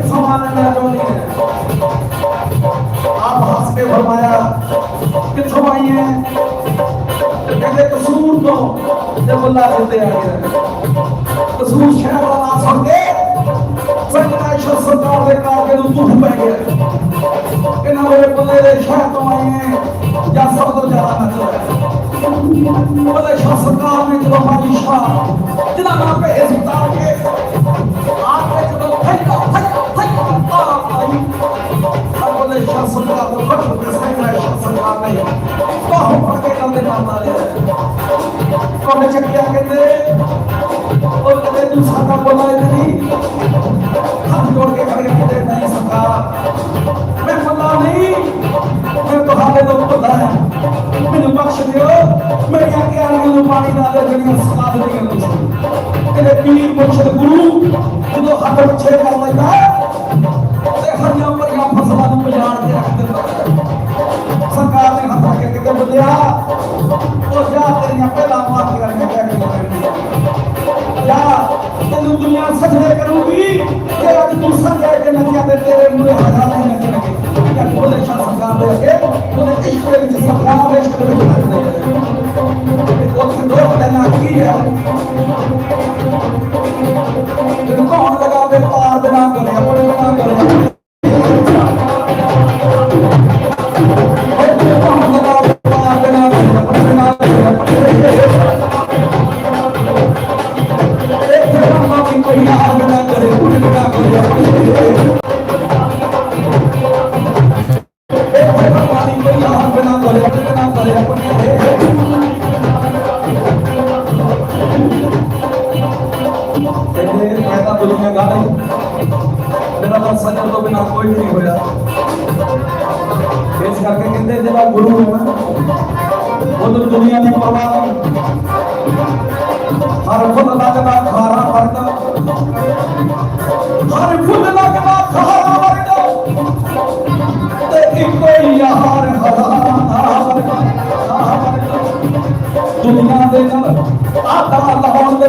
समान आप हंस के फरमाया कि छुपाई है कहते कसूर तो जब अल्लाह से तैयार है कसूर शहर वाला सुन के संगनाइशा सरकार दे कार के दुख पै गया कि ना मेरे बंदे दे शहर तो आए हैं या सब तो ज्यादा नचो है बंदे शाह सरकार ने जो हमारी शाह जिला ना पे इस Rasulullah, the first of the same way, Rasulullah, the Bahu Fakir of the Mamma. From the Chakia, और कहते दूसरा का बोला इतनी हाथ जोड़ के करके कहते नहीं सका मैं फला नहीं मैं तो हाले लोग पता है मैंने बख्श दियो मैं क्या क्या नहीं पानी डाले जड़ी सका देंगे कहते पीर मुर्शद गुरु जो हाथ छे कर लेता है ਮਾਂ ਸਜਦੇ ਕਰੂਗੀ। ਤੇ ਅੱਜ ਤੂੰ ਸਜਿਆ ਕੇ ਨੱਚਿਆ ਤੇ ਤੇਰੇ ਮੂਰੇ ਹਜ਼ਾਰਾਂ ਨੇ ਨੱਚੇ ਨੱਚੇ ਕਿ ਕੋਲੇ ਛਾ ਸੰਗਾਂ ਦੇ ਕੇ ਉਹਦੇ ਇਸ਼ਕ ਦੇ ਵਿੱਚ ਸਭਾ ਵਿੱਚ ਕਰਦੇ ਉਹ ਤੋਂ ਦਾ ਨਾ ਕੀ ਹੈ? ਤੈਨੂੰ ਕੌਣ ਲਗਾਵੇ? ਪਾਰ ਦੇ ਨਾਲ ਕਰਿਆ ਕੋਲੇ ਨਾਲ ਕਰਿਆ कहता तो मैं गा मेरा तो सजन तो बिना कोई नहीं होया। इस करके कहते जरा गुरु है ना उधर दुनिया की परवाह नहीं हर खुद लगदा खारा वर्दा हर खुद लगदा खारा वर्दा ते इको यार हरा दुनिया दे नाल आता लाहौर दे